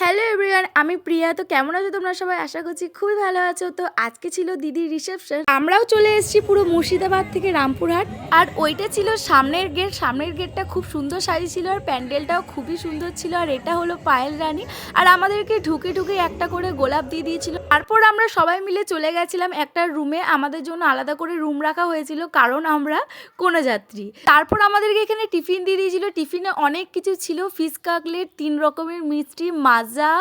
Hello everyone আমি প্রিয়া। তো কেমন আছো তোমরা সবাই? আশা করছি খুবই ভালো আছো। তো আজকে ছিল দিদির রিসেপশন আমরাও চলে এসেছি পুরো মুর্শিদাবাদ থেকে রামপুরহাট। আর ওইটা ছিল সামনের গেট সামনের গেটটা খুব সুন্দর শাড়ি ছিল আর প্যান্ডেলটাও খুবই সুন্দর ছিল। আর এটা হলো পায়েল রানী। আর আমাদেরকে ঢুকে ঢুকে একটা করে গোলাপ দিয়ে দিয়েছিল। তারপর আমরা সবাই মিলে চলে গেছিলাম একটা রুমে আমাদের জন্য আলাদা করে রুম রাখা হয়েছিল, কারণ আমরা কোনো যাত্রী। তারপর আমাদেরকে এখানে টিফিন দিয়ে দিয়েছিল। টিফিনে অনেক কিছু ছিল। ফিশ কাকলেট, তিন রকমের মিষ্টি মাজা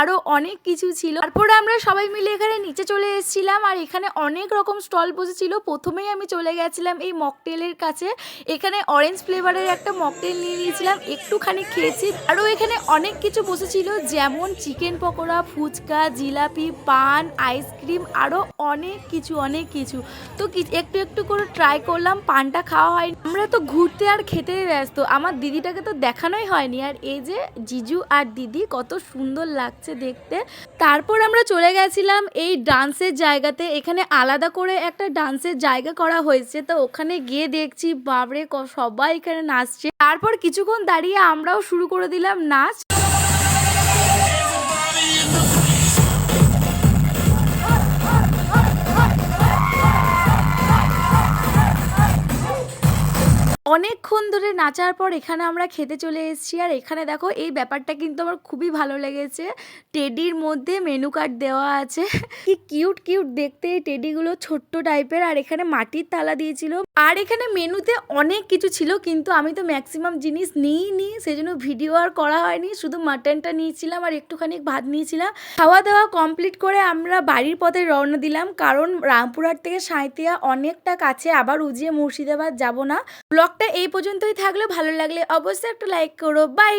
আরও অনেক কিছু ছিল। তারপরে আমরা সবাই মিলে এখানে নিচে চলে এসেছিলাম আর এখানে অনেক রকম স্টল বসেছিল। প্রথমেই আমি চলে গেছিলাম এই মকটেলের কাছে। এখানে অরেঞ্জ ফ্লেভারের একটা মকটেল নিয়ে নিয়েছিলাম, একটুখানি খেয়েছি। আরও এখানে অনেক কিছু বসেছিল, যেমন চিকেন পকোড়া, ফুচকা, জিলাপি, পান আইসক্রিম আরও অনেক কিছু অনেক কিছু। তো একটু একটু করে ট্রাই করলাম, পানটা খাওয়া হয়নি। আমরা তো ঘুরতে আর খেতে ব্যস্ত। আমার দিদিটাকে তো দেখানোই হয়নি। আর এই যে জিজু আর দিদি কত সুন্দর লাগছে দেখতে। তারপর আমরা চলে গেছিলাম এই ডান্সের জায়গাতে। এখানে আলাদা করে একটা ডান্সের জায়গা করা হয়েছে। তো ওখানে গিয়ে দেখছি বাবরে সবাই এখানে নাচছে। তারপর কিছুক্ষণ দাঁড়িয়ে আমরাও শুরু করে দিলাম নাচ। অনেকক্ষণ ধরে নাচার পর এখানে আমরা খেতে চলে এসেছি। আর এখানে দেখো, এই ব্যাপারটা কিন্তু আমার খুবই ভালো লেগেছে। টেডির মধ্যে মেনু কার্ড দেওয়া আছে। কি কিউট কিউট দেখতে এই টেডিগুলো, ছোট্ট টাইপের। আর এখানে মাটির থালা দিয়েছিল। আর এখানে মেনুতে অনেক কিছু ছিল, কিন্তু আমি তো ম্যাক্সিমাম জিনিস নিইনি সেই জন্য ভিডিও আর করা হয়নি। শুধু মাটনটা নিয়েছিলাম আর একটুখানি ভাত নিয়েছিলাম। খাওয়া দাওয়া কমপ্লিট করে আমরা বাড়ির পথে রওনা দিলাম, কারণ রামপুরহাট থেকে সাঁইতিয়া অনেকটা কাছে। আবার উজিয়ে মুর্শিদাবাদ যাব না। ব্লগটা এই পর্যন্তই থাকল। ভালো লাগলে অবশ্যই একটা লাইক করো। বাই